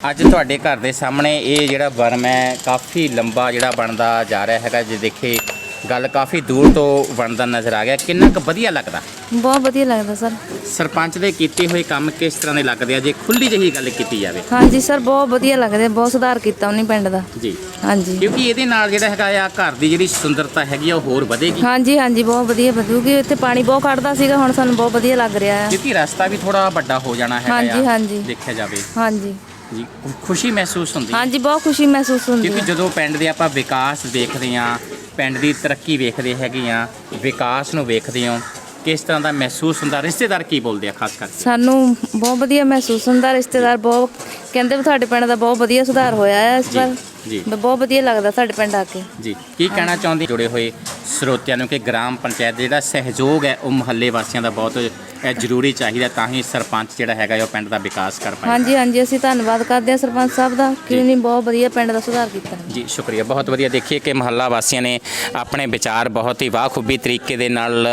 ਅੱਜ ਤੁਹਾਡੇ ਘਰ ਦੇ ਸਾਹਮਣੇ ਇਹ ਜਿਹੜਾ ਵਰਮ ਹੈ ਕਾਫੀ ਲੰਬਾ ਜਿਹੜਾ ਬਣਦਾ ਜਾ ਰਿਹਾ ਹੈਗਾ ਜੇ ਦੇਖੇ ਗੱਲ ਕਾਫੀ ਦੂਰ ਤੋਂ ਬਣਦਾ ਨਜ਼ਰ ਆ ਗਿਆ। ਕਿੰਨਾ ਕੁ ਵਧੀਆ ਲੱਗਦਾ? ਬਹੁਤ ਵਧੀਆ ਲੱਗਦਾ ਸਰ। ਸਰਪੰਚ ਦੇ ਕੀਤੇ ਹੋਏ ਕੰਮ ਕਿਸ ਤਰ੍ਹਾਂ ਦੇ ਲੱਗਦੇ ਆ? ਜੇ ਖੁੱਲੀ ਜਿਹੀ ਗੱਲ ਕੀਤੀ ਜਾਵੇ। ਹਾਂਜੀ ਸਰ ਬਹੁਤ ਵਧੀਆ ਲੱਗਦੇ ਬਹੁਤ ਸੁਧਾਰ ਕੀਤਾ ਉਹਨੇ ਪਿੰਡ ਦਾ। ਜੀ। ਹਾਂਜੀ। ਕਿਉਂਕਿ ਇਹਦੇ ਨਾਲ ਜਿਹੜਾ ਹੈਗਾ ਆ ਘਰ ਦੀ ਜਿਹੜੀ ਸੁੰਦਰਤਾ ਹੈਗੀ ਆ ਉਹ ਹੋਰ ਵਧੇਗੀ। ਹਾਂਜੀ ਹਾਂਜੀ ਬਹੁਤ ਵਧੀਆ ਵਧੂਗੀ। ਇੱਥੇ ਪਾਣੀ ਬਹੁਤ ਖੜਦਾ ਸੀਗਾ ਹੁਣ ਸਾਨੂੰ ਬਹੁਤ ਵਧੀਆ ਲੱਗ ਰਿਹਾ ਹੈ ਕਿਉਂਕਿ ਰਸਤਾ ਵੀ ਥੋੜਾ ਵੱਡਾ ਹੋ ਜਾਣਾ ਹੈਗਾ ਹਾਂਜੀ, ਹਾਂਜੀ। ਦੇਖਿਆ ਜਾਵੇ। ਹਾਂਜੀ। ਜੀ ਖੁਸ਼ੀ ਮਹਿਸੂਸ ਹੁੰਦੀ ਹੈ? ਹਾਂਜੀ ਬਹੁਤ ਖੁਸ਼ੀ ਮਹਿਸੂਸ ਹੁੰਦੀ ਕਿਉਂਕਿ ਹੈ। ਜਦੋਂ ਪਿੰਡ ਦੇ ਆਪਾਂ ਵਿਕਾਸ ਦੇਖਦੇ ਆ ਪਿੰਡ ਦੀ ਤਰੱਕੀ ਵੇਖਦੇ ਹੈਗੇ ਆ ਵਿਕਾਸ ਨੂੰ ਵੇਖਦੇ ਹਾਂ ਕਿਸ ਤਰ੍ਹਾਂ ਦਾ ਮਹਿਸੂਸ ਹੁੰਦਾ ਰਿਸ਼ਤੇਦਾਰ ਕੀ ਬੋਲਦੇ ਆ ਖਾਸ ਕਰਕੇ? ਸਾਨੂੰ ਬਹੁਤ ਵਧੀਆ ਮਹਿਸੂਸ ਹੁੰਦਾ ਰਿਸ਼ਤੇਦਾਰ ਬਹੁਤ ਕਹਿੰਦੇ ਵੀ ਤੁਹਾਡੇ ਪਿੰਡ ਦਾ ਬਹੁਤ ਵਧੀਆ ਸੁਧਾਰ ਹੋਇਆ ਹੈ ਇਸ ਵਾਰ। ਜੀ। ਬਹੁਤ ਵਧੀਆ ਲੱਗਦਾ ਸਾਡੇ ਪਿੰਡ ਆ ਕੇ। ਜੀ ਕੀ ਕਹਿਣਾ ਚਾਹੁੰਦੇ ਜੁੜੇ ਹੋਏ ਸਰੋਤਿਆਂ ਨੂੰ ਕਿ ਗ੍ਰਾਮ ਪੰਚਾਇਤ ਦਾ ਜਿਹੜਾ ਸਹਿਯੋਗ ਹੈ ਉਹ ਮੁਹੱਲੇ ਵਾਸੀਆਂ ਦਾ ਬਹੁਤ ਅ, ਜ਼ਰੂਰੀ ਚਾਹੀਦਾ ਤਾਂ ਹੀ ਸਰਪੰਚ ਜਿਹੜਾ ਹੈਗਾ ਉਹ ਪਿੰਡ ਦਾ ਵਿਕਾਸ ਕਰ ਪਾਏ ਹਾਂਜੀ ਹਾਂਜੀ ਅਸੀਂ ਧੰਨਵਾਦ ਕਰਦੇ ਹਾਂ ਸਰਪੰਚ ਸਾਹਿਬ ਦਾ ਕਿ। ਉਹਨੇ ਬਹੁਤ ਵਧੀਆ ਪਿੰਡ ਦਾ ਸੁਧਾਰ ਕੀਤਾ। ਜੀ ਸ਼ੁਕਰੀਆ। ਬਹੁਤ ਵਧੀਆ ਦੇਖੀਏ ਕਿ ਮਹੱਲਾ ਵਾਸੀਆਂ ਨੇ ਆਪਣੇ ਵਿਚਾਰ ਬਹੁਤ ਹੀ ਵਾਖੂਬੀ ਤਰੀਕੇ ਦੇ ਨਾਲ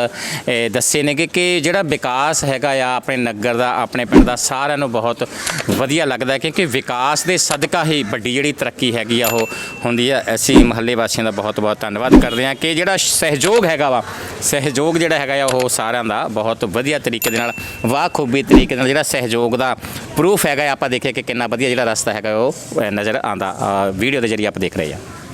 ਦੱਸੇ ਨੇ ਕਿ ਕਿ ਜਿਹੜਾ ਵਿਕਾਸ ਹੈਗਾ ਆ ਆਪਣੇ ਨਗਰ ਦਾ ਆਪਣੇ ਪਿੰਡ ਦਾ ਸਾਰਿਆਂ ਨੂੰ ਬਹੁਤ ਵਧੀਆ ਲੱਗਦਾ ਹੈ ਕਿਉਂਕਿ ਵਿਕਾਸ ਦੇ ਸਦਕਾ ਹੀ ਵੱਡੀ ਜਿਹੜੀ ਤਰੱਕੀ ਹੈਗੀ ਆ ਉਹ ਹੁੰਦੀ ਆ, ਅਸੀਂ ਮਹੱਲੇ ਵਾਸੀਆਂ ਦਾ ਬਹੁਤ ਬਹੁਤ ਧੰਨਵਾਦ ਕਰਦੇ ਹਾਂ ਕਿ ਜਿਹੜਾ ਸਹਿਯੋਗ ਹੈਗਾ ਵਾ, ਸਹਿਯੋਗ ਜਿਹੜਾ ਹੈਗਾ ਆ ਉਹ ਸਾਰਿਆਂ ਦਾ ਬਹੁਤ ਵਧੀਆ ਤਰੀਕੇ ਦੇ ਨਾਲ, ਵਾਖੂਬੀ ਤਰੀਕੇ ਨਾਲ ਜਿਹੜਾ ਸਹਿਯੋਗ ਦਾ ਪ੍ਰੂਫ ਹੈਗਾ ਆਪਾਂ ਦੇਖਿਆ ਕਿ ਕਿੰਨਾ ਵਧੀਆ ਜਿਹੜਾ ਰਸਤਾ ਹੈਗਾ ਉਹ ਨਜ਼ਰ ਆਂਦਾ ਵੀਡੀਓ ਦੇ ਜਰੀਏ ਆਪਾਂ ਦੇਖ ਰਹੇ ਹਾਂ।